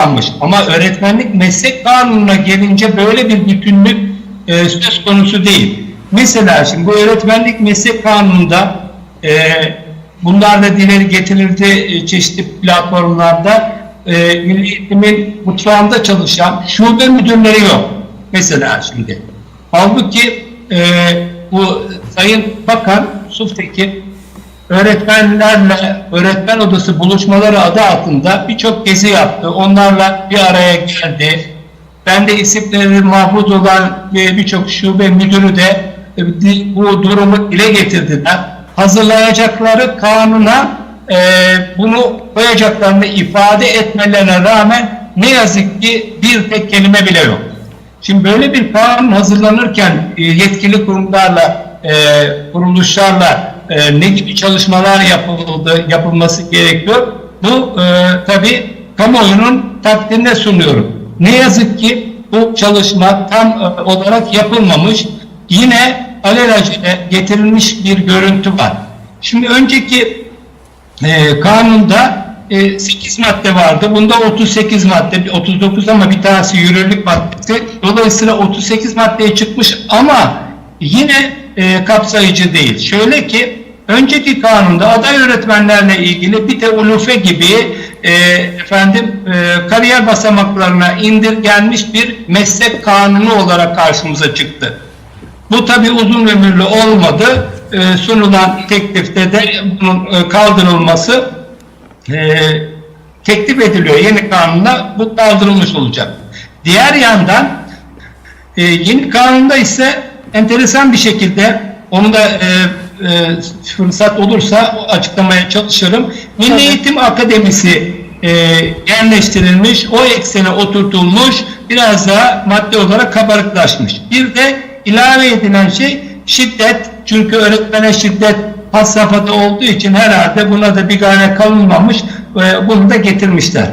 almış. Ama öğretmenlik meslek kanununa gelince böyle bir bütünlük e, söz konusu değil. Mesela şimdi bu öğretmenlik meslek kanununda e, bunlar da dileri getirildi e, çeşitli platformlarda e, Milli Eğitim'in mutfağında çalışan şube müdürleri yok. Mesela şimdi. Halbuki e, bu Sayın Bakan Yusuf Tekin öğretmenlerle öğretmen odası buluşmaları adı altında birçok gezi yaptı. Onlarla bir araya geldi. Ben de isimleri mahfuz olan ve birçok şube müdürü de e, bu durumu dile getirdiler. Hazırlayacakları kanuna e, bunu koyacaklarını ifade etmelerine rağmen ne yazık ki bir tek kelime bile yok. Şimdi böyle bir kanun hazırlanırken e, yetkili kurumlarla, e, kuruluşlarla e, ne gibi çalışmalar yapıldı, yapılması gerekiyor? Bu e, tabii kamuoyunun takdirine sunuyorum. Ne yazık ki bu çalışma tam e, olarak yapılmamış. Yine alelacele getirilmiş bir görüntü var. Şimdi önceki e, kanunda e, 8 madde vardı. Bunda 38 madde, 39 ama bir tanesi yürürlük maddesi. Dolayısıyla 38 maddeye çıkmış ama yine e, kapsayıcı değil. Şöyle ki önceki kanunda aday öğretmenlerle ilgili bir de ulufe gibi e, efendim e, kariyer basamaklarına indirgenmiş bir meslek kanunu olarak karşımıza çıktı. Bu tabi uzun ömürlü olmadı. Ee, sunulan teklifte de bunun e, kaldırılması e, teklif ediliyor. Yeni kanunda bu kaldırılmış olacak. Diğer yandan e, yeni kanunda ise enteresan bir şekilde onu da e, e, fırsat olursa açıklamaya çalışırım. Milli Tabii. Eğitim Akademisi e, yerleştirilmiş, o eksene oturtulmuş, biraz daha madde olarak kabarıklaşmış. Bir de ilave edilen şey şiddet. Çünkü öğretmene şiddet has safhada olduğu için herhalde buna da bir gane kalınmamış ve bunu da getirmişler.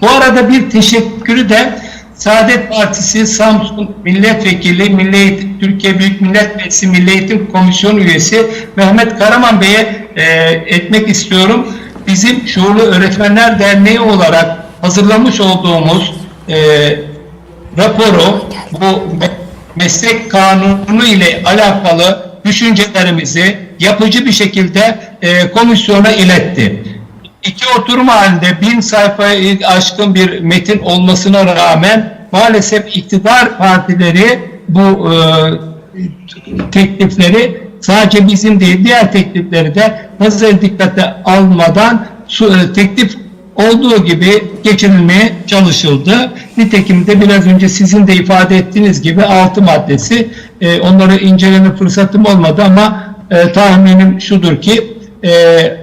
Bu arada bir teşekkürü de Saadet Partisi Samsun Milletvekili Milli Eğitim, Türkiye Büyük Millet Meclisi Milli Eğitim Komisyonu üyesi Mehmet Karaman Bey'e e, etmek istiyorum. Bizim Şuurlu Öğretmenler Derneği olarak hazırlamış olduğumuz e, raporu bu me- meslek kanunu ile alakalı düşüncelerimizi yapıcı bir şekilde e, komisyona iletti. İki oturum halinde bin sayfayı aşkın bir metin olmasına rağmen maalesef iktidar partileri bu e, teklifleri sadece bizim değil diğer teklifleri de nazar dikkate almadan su- e, teklif olduğu gibi geçirilmeye çalışıldı. Nitekim de biraz önce sizin de ifade ettiğiniz gibi altı maddesi e, onları inceleme fırsatım olmadı ama e, tahminim şudur ki e,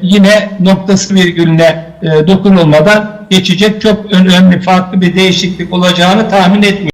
yine noktası virgülüne e, dokunulmadan geçecek çok önemli farklı bir değişiklik olacağını tahmin etmiyorum.